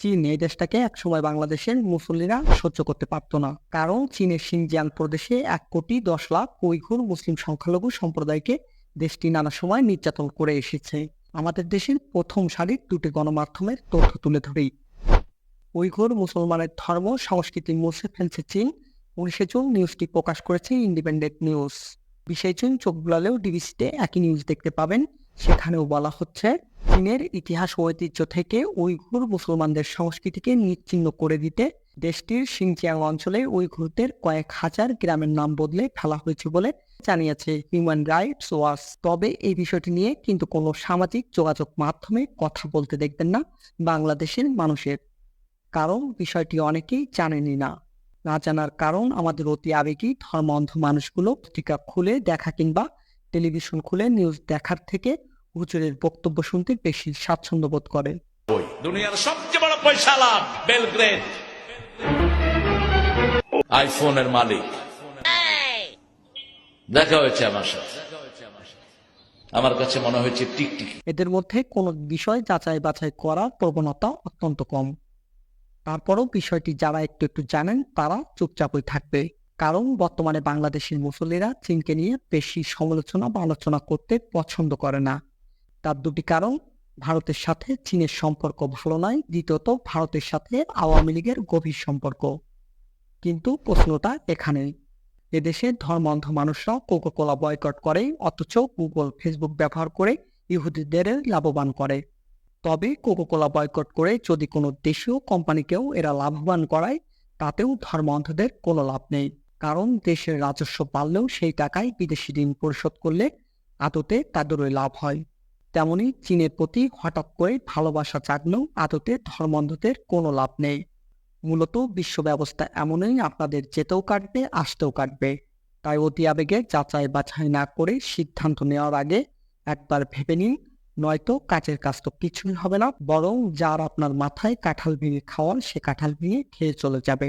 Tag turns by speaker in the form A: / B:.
A: চীন এই দেশটাকে একসময় বাংলাদেশের মুসল্লিরা সহ্য করতে পারত না। কারণ চীনের সিনজিয়াং প্রদেশে এক কোটি দশ লাখ উইঘুর মুসলিম সংখ্যালঘু সম্প্রদায়কে দেশটি নানা সময় নির্যাতন করে এসেছে। আমাদের দেশের প্রথম সারির দুটি গণমাধ্যমের তথ্য তুলে ধরি। উইঘুর মুসলমানের ধর্ম, সংস্কৃতি মুছে ফেলছে চীন। উনিশে জুন নিউজটি প্রকাশ করেছে ইন্ডিপেন্ডেন্ট নিউজ। বিশেষ জুন চোখ বুলালেও ডিবিসিতে একই নিউজ দেখতে পাবেন। সেখানেও বলা হচ্ছে চীনের ইতিহাস ঐতিহ্য থেকে উইঘুর মুসলমানদের সংস্কৃতিকে নিচ্ছিন্ন করে দিতে দেশটির সিংচিয়াং অঞ্চলে উইঘুরদের কয়েক হাজার গ্রামের নাম বদলে ফেলা হয়েছে বলে জানিয়েছে হিউম্যান রাইটস ওয়াচ। তবে এই বিষয়টি নিয়ে কিন্তু কোনো সামাজিক যোগাযোগ মাধ্যমে কথা বলতে দেখবেন না বাংলাদেশের মানুষের। কারণ বিষয়টি অনেকেই জানেনই না। না জানার কারণ আমাদের অতি আবেগী ধর্মান্ধ মানুষগুলো পত্রিকা খুলে দেখা কিংবা টেলিভিশন খুলে নিউজ দেখার থেকে হুজুরের বক্তব্য শুনতে বেশি স্বাচ্ছন্দ্য বোধ করে
B: দুনিয়ার সবচেয়ে বড় পয়সা লাভ বেলগ্রেড। আইফোনের মালিক। দেখা হয়েছে আমার সাথে। আমার কাছে মনে হয়েছে টিকটিকি।
A: এদের মধ্যে কোনো বিষয় যাচাই বাছাই করার প্রবণতা অত্যন্ত কম। তারপরও বিষয়টি যারা একটু একটু জানেন তারা চুপচাপই থাকবে। কারণ বর্তমানে বাংলাদেশের মুসল্লিরা চীনকে নিয়ে বেশি সমালোচনা বা আলোচনা করতে পছন্দ করে না। তার দুটি কারণ, ভারতের সাথে চীনের সম্পর্ক ভালো নয়। দ্বিতীয়ত, ভারতের সাথে আওয়ামী লীগের গভীর সম্পর্ক। কিন্তু প্রশ্নটা এখানেই। এদেশে ধর্মান্ধ মানুষরা কোকোকোলা বয়কট করে, অথচ গুগল ফেসবুক ব্যবহার করে ইহুদিদের লাভবান করে। তবে কোকোকোলা বয়কট করে যদি কোনো দেশীয় কোম্পানিকেও এরা লাভবান করায়, তাতেও ধর্মান্ধদের কোনো লাভ নেই। কারণ দেশের রাজস্ব বাড়লেও সেই টাকায় বিদেশি ঋণ পরিশোধ করলে আদতে তাদেরই লাভ হয়। তেমনি চীনের প্রতি হঠাৎ করে ভালোবাসা জাগলেও আদতে ধর্মান্ধদের কোনো লাভ নেই। মূলত বিশ্ব ব্যবস্থা এমনই আপনাদের যেতেও কাটবে, আসতেও কাটবে। তাই অতি আবেগে যাচাই বাছাই না করে সিদ্ধান্ত নেওয়ার আগে একবার ভেবে নিন, নয়তো কাজের কাজ তো কিছুই হবে না, বরং যার আপনার মাথায় কাঁঠাল ভেঙে খাওয়ার সে কাঁঠাল ভেঙে খেয়ে চলে যাবে।